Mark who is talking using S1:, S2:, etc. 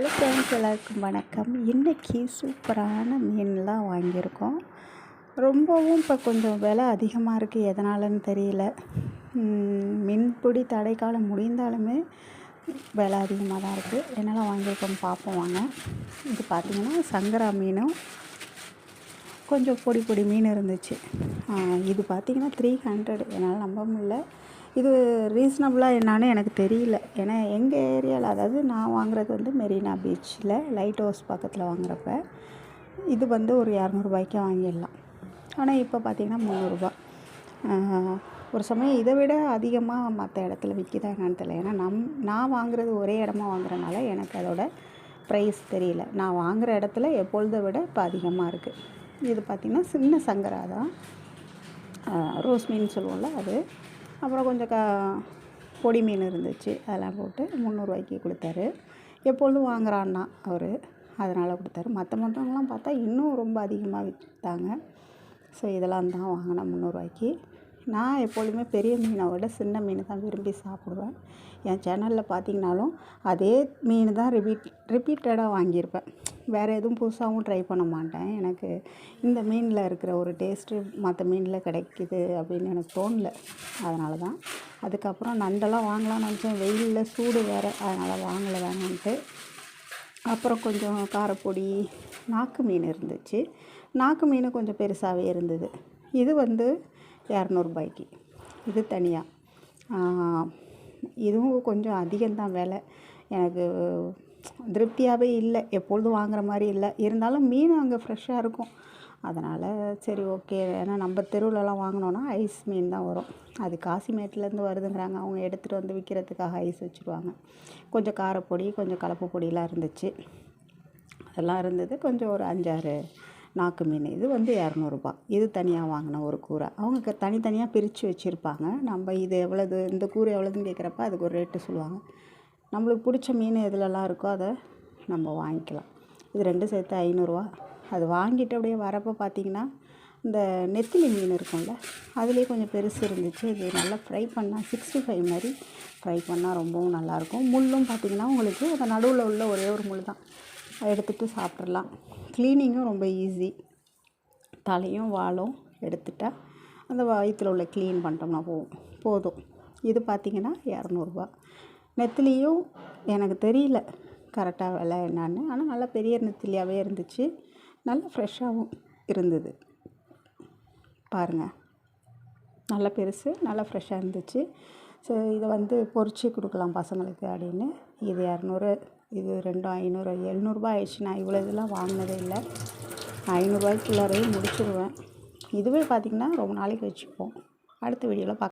S1: Hello friends எல்லாருக்கும் வணக்கம். இன்றைக்கி சூப்பரான மீன்லாம் வாங்கியிருக்கோம். ரொம்பவும் இப்போ கொஞ்சம் விலை அதிகமாக இருக்குது எதனாலன்னு தெரியல. மின்பிடி மீன்பிடி தடைக்காலம் முடிந்தாலுமே விலை அதிகமாக தான் இருக்குது என்னெல்லாம் வாங்கியிருக்கோம் பார்ப்போம் வாங்க. இது பார்த்திங்கன்னா சங்கரா மீனும் கொஞ்சம் பொடி பொடி மீன் இருந்துச்சு. இது பார்த்திங்கன்னா த்ரீ ஹண்ட்ரட் என்னால் நம்ப முடியல. இது ரீசனபுளாக என்னான்னு எனக்கு தெரியல. ஏன்னா எங்கள் ஏரியாவில் அதாவது நான் வாங்குறது வந்து மெரினா பீச்சில் லைட் ஹவுஸ் பக்கத்தில் வாங்குறப்ப இது வந்து ஒரு இரநூறுபாய்க்கு வாங்கிடலாம். ஆனால் இப்போ பார்த்திங்கன்னா முந்நூறுரூபா ஒரு சமயம் இதை விட அதிகமாக மற்ற இடத்துல விற்கிதா என்னன்னு தெரியல. ஏன்னா நம் நான் வாங்குறது ஒரே இடமா வாங்குறனால எனக்கு அதோட ப்ரைஸ் தெரியல. நான் வாங்குகிற இடத்துல எப்பொழுதை விட இப்போ அதிகமாக இருக்குது இது பார்த்திங்கன்னா சின்ன சங்கரா தான். ரோஸ் மீன் சொல்லுவோம்ல அது. அப்புறம் கொஞ்சம் க பொடி மீன் இருந்துச்சு. அதெல்லாம் போட்டு முந்நூறுவாய்க்கு கொடுத்தாரு. எப்பொழுதும் வாங்குறான்னா அவர். அதனால் கொடுத்தாரு. மற்ற மற்றவங்களாம் பார்த்தா இன்னும் ரொம்ப அதிகமாக விற்றாங்க ஸோ இதெல்லாம் தான் வாங்கினேன் முந்நூறுரூவாய்க்கு நான் எப்பொழுதுமே பெரிய மீனை விட சின்ன மீன் தான் விரும்பி சாப்பிடுவேன். என் சேனலில் பார்த்தீங்கனாலும் அதே மீன் தான் ரிப்பீட் ரிப்பீட்டடாக வாங்கியிருப்பேன். வேறு எதுவும் புதுசாகவும் ட்ரை பண்ண மாட்டேன். எனக்கு இந்த மீனில் இருக்கிற ஒரு டேஸ்ட்டு மற்ற மீனில் கிடைக்குது அப்படின்னு எனக்கு தோணல. அதனால தான் அதுக்கப்புறம் நண்டெல்லாம் வாங்கலாம்னு நினச்சேன். வெயிலில் சூடு வேறு. அதனால் வாங்கலை வேணான்ட்டு. அப்புறம் கொஞ்சம் காரப்பொடி நாக்கு மீன் இருந்துச்சு. நாக்கு மீன் கொஞ்சம் பெருசாகவே இருந்தது. இது வந்து இரநூறுபாய்க்கு. இது தனியாக இதுவும் கொஞ்சம் அதிகம்தான் விலை. எனக்கு திருப்தியாகவே இல்லை. எப்பொழுதும் வாங்குற மாதிரி இல்லை. இருந்தாலும் மீன் அங்கே ஃப்ரெஷ்ஷாக இருக்கும். அதனால் சரி ஓகே ஏன்னா நம்ம தெருவுலலாம் வாங்கினோன்னா ஐஸ் மீன் தான் வரும். அது காசிமேட்லேருந்து வருதுங்கிறாங்க. அவங்க எடுத்துகிட்டு வந்து விற்கிறதுக்காக ஐஸ் வச்சுருவாங்க. கொஞ்சம் காரப்பொடி கொஞ்சம் கலப்பு பொடியெலாம் இருந்துச்சு. அதெல்லாம் இருந்தது. கொஞ்சம் ஒரு அஞ்சாறு நாக்கு மீன். இது வந்து இரநூறுபா. இது தனியாக வாங்கின ஒரு கூரை. அவங்க க- தனித்தனியாக பிரித்து வச்சுருப்பாங்க. நம்ம இது எவ்வளோது இந்த கூரை எவ்வளோதுன்னு கேட்குறப்ப அதுக்கு ஒரு ரேட்டு சொல்லுவாங்க. நம்மளுக்கு பிடிச்ச மீன் எதுலலாம் இருக்கோ அதை நம்ம வாங்கிக்கலாம். இது ரெண்டும் சேர்த்து ஐநூறுரூவா அது வாங்கிட்டு அப்படியே வரப்போ பார்த்தீங்கன்னா இந்த நெத்திலி மீன் இருக்கும்ல அதுலேயே கொஞ்சம் பெருசு இருந்துச்சு. இது நல்லா ஃப்ரை பண்ணால் சிக்ஸ்டி ஃபைவ் மாதிரி ஃப்ரை பண்ணால் ரொம்பவும் நல்லாயிருக்கும். முள்ளும் பார்த்தீங்கன்னா உங்களுக்கு அந்த நடுவில் உள்ள ஒரே ஒரு முள் தான். அதை எடுத்துகிட்டு சாப்பிட்றலாம் க்ளீனிங்கும் ரொம்ப ஈஸி தலையும் வாலும் எடுத்துட்டால் அந்த வயிற்றில் உள்ள க்ளீன் பண்ணிட்டோம்னா போதும் போதும். இது பார்த்திங்கன்னா இரநூறுபா நெத்திலியும் எனக்கு தெரியல கரெக்டாக விலை என்னான்னு. ஆனால் நல்லா பெரிய நெத்திலியாகவே இருந்துச்சு. நல்லா ஃப்ரெஷ்ஷாகவும் இருந்தது. பாருங்கள் நல்ல பெருசு நல்லா ஃப்ரெஷ்ஷாக இருந்துச்சு. ஸோ இதை வந்து பொரிச்சு கொடுக்கலாம் பசங்களுக்கு அப்படின்னு. இது இரநூறு இது ரெண்டும் ஐநூறு எழுநூறுபா ஆயிடுச்சு. நான் இவ்வளோ இதெல்லாம் வாங்கினதே இல்லை. ஐநூறுரூவாய்க்குள்ளாரையும் முடிச்சிடுவேன் இதுவே பார்த்திங்கன்னா ரொம்ப நாளைக்கு வச்சுப்போம். அடுத்த வீடியோவில் பார்க்க